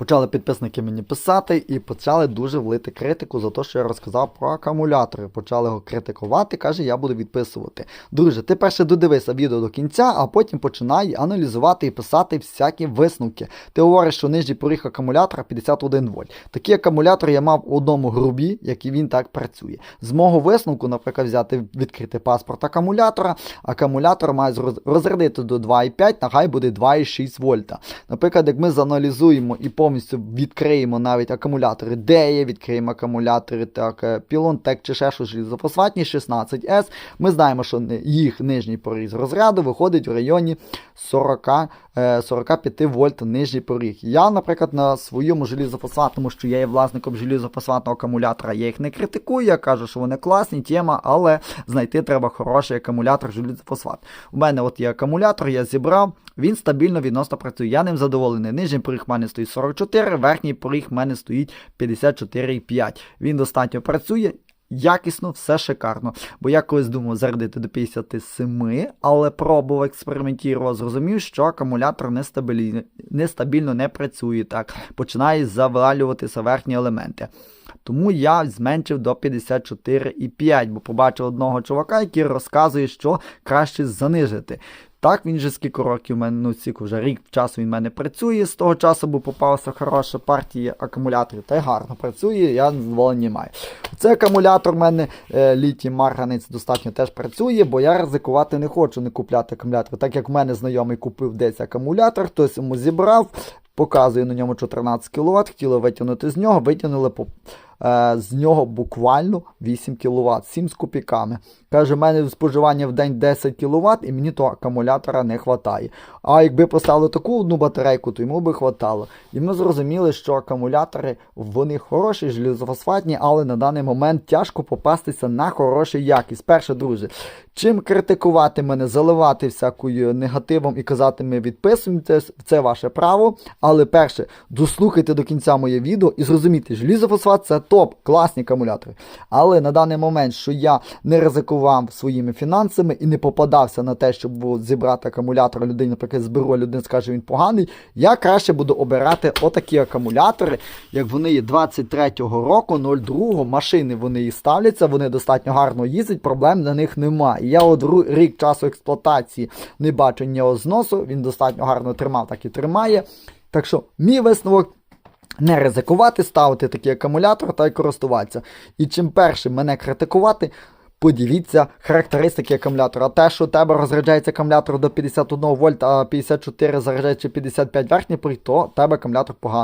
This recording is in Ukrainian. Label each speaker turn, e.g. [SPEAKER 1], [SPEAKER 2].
[SPEAKER 1] Почали підписники мені писати і почали дуже влити критику за те, що я розказав про акумулятори. Почали його критикувати, каже, я буду відписувати. Друже, ти перше додивися відео до кінця, а потім починай аналізувати і писати всякі висновки. Ти говориш, що нижній поріг акумулятора 51 вольт. Такі акумулятори я мав у одному грубі, як і він так працює. З мого висновку, наприклад, взяти відкрити паспорт акумулятора. Акумулятор має розрядити до 2,5, нехай буде 2,6 вольта. Наприклад, як ми заналізуємо і повністю відкриємо навіть акумулятори DEA, відкриємо акумулятори так, е, Pilontech чи ще щось желізофосфатні 16S, ми знаємо, що їх нижній поріг розряду виходить в районі 40, е, 45 вольт нижній поріг. Я, наприклад, на своєму желізофосфатному, що я є власником желізофосфатного акумулятора, я їх не критикую, я кажу, що вони класні, тема, але знайти треба хороший акумулятор желізофосфат. У мене от є акумулятор, я зібрав, він стабільно відносно працює. Я ним задоволений. Нижній поріг в мене стоїть 44, верхній поріг в мене стоїть 54,5. Він достатньо працює. Якісно, все шикарно. Бо я колись думав зарядити до 57, але пробував, експериментував, зрозумів, що акумулятор нестабільно, не працює так. Починає завалюватися верхні елементи. Тому я зменшив до 54,5, бо побачив одного чувака, який розказує, що краще занижити. Так, він же скільки років в мене, ну скільки вже рік часу він в мене працює. З того часу, бо попалася хороша партія акумуляторів, та й гарно працює, я задоволення маю. Це акумулятор в мене е, літій марганець достатньо теж працює, бо я ризикувати не хочу не купляти акумулятор. Так як в мене знайомий купив десь акумулятор, хтось йому зібрав, показує на ньому 14 кВт, хотіли витягнути з нього, витягнули по. Е, З нього буквально 8 кВт, 7 з копійками. Каже, в мене споживання в день 10 кВт і мені того акумулятора не вистачає. А якби поставили таку одну батарейку, то йому би хватало. І ми зрозуміли, що акумулятори вони хороші, желізофосфатні, але на даний момент тяжко попастися на хорошу якість. Перше, друзі, чим критикувати мене, заливати всякою негативом і казати, ми відписуємося, це ваше право. Але перше, дослухайте до кінця моє відео і зрозумійте, желізофосфат це топ, класні акумулятори. Але на даний момент, що я не ризикував своїми фінансами і не попадався на те, щоб зібрати акумулятор людині, наприклад, зберу, а людина скаже, він поганий, я краще буду обирати отакі акумулятори, як вони є 23-го року, 02-го, машини вони і ставляться, вони достатньо гарно їздять, проблем на них немає. Я от рік часу експлуатації не бачу ні зносу, він достатньо гарно тримав, так і тримає. Так що, мій висновок. Не ризикувати, ставити такий акумулятор та й користуватися. І чим перше мене критикувати, подивіться характеристики акумулятора. Те, що у тебе розряджається акумулятор до 51 вольт, а 54 заряджається 55 верхній то тебе акумулятор поганий.